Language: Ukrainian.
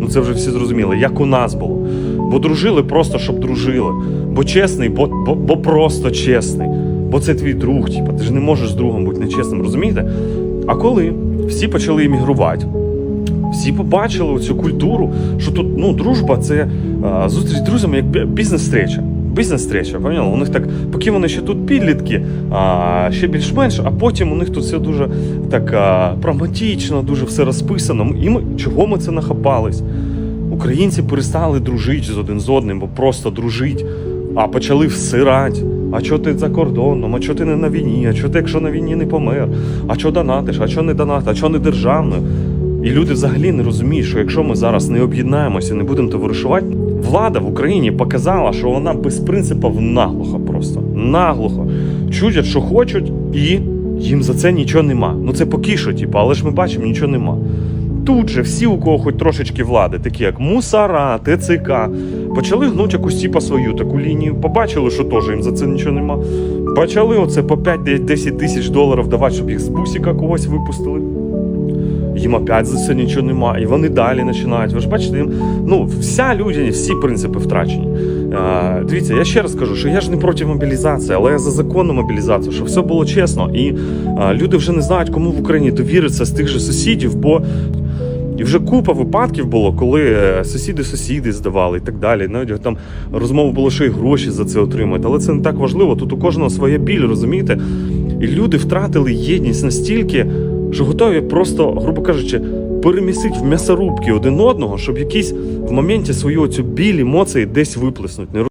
Ну це вже всі зрозуміли, як у нас було. Бо дружили просто, щоб дружили. Бо чесний, бо, бо, бо просто чесний. Бо це твій друг, типу, ти ж не можеш з другом бути нечесним, розумієте? А коли всі почали емігрувати, всі побачили цю культуру, що тут ну, дружба це а, зустріч з друзями як бі- бізнес-стреча. Бізнес-стреча. У них так, поки вони ще тут підлітки, а, ще більш-менш, а потім у них тут все дуже так а, прагматично, дуже все розписано. І ми, чого ми це нахапались? Українці перестали дружити з один з одним, бо просто дружить, а почали всирати. А чого ти за кордоном? А чого ти не на війні? А чого ти, якщо на війні не помер? А чого донатиш? А чого не донатиш? А чого не державною? І люди взагалі не розуміють, що якщо ми зараз не об'єднаємося, не будемо товаришувати, влада в Україні показала, що вона без принципів наглухо просто. Наглухо. Чудять, що хочуть, і їм за це нічого нема. Ну це поки що, типу, але ж ми бачимо, нічого нема. Тут же всі, у кого хоч трошечки влади, такі як Мусара, ТЦК, почали гнути якусь типа свою таку лінію. Побачили, що теж їм за це нічого нема. Почали оце по 5-10 тисяч доларів давати, щоб їх з бусика когось випустили. Їм опять за це нічого нема, і вони далі починають. Ви ж бачите, їм ну вся людяність, всі принципи втрачені. Е, дивіться, я ще раз кажу, що я ж не проти мобілізації, але я за законну мобілізацію, щоб все було чесно. І е, люди вже не знають, кому в Україні довіритися з тих же сусідів, бо і вже купа випадків було, коли е, сусіди сусіди здавали і так далі. Навіть там розмова було, що і гроші за це отримають. Але це не так важливо. Тут у кожного своя біль, розумієте? І люди втратили єдність настільки, що готові просто, грубо кажучи, перемісити в м'ясорубки один одного, щоб якісь в моменті свою цю біль емоції десь виплеснуть.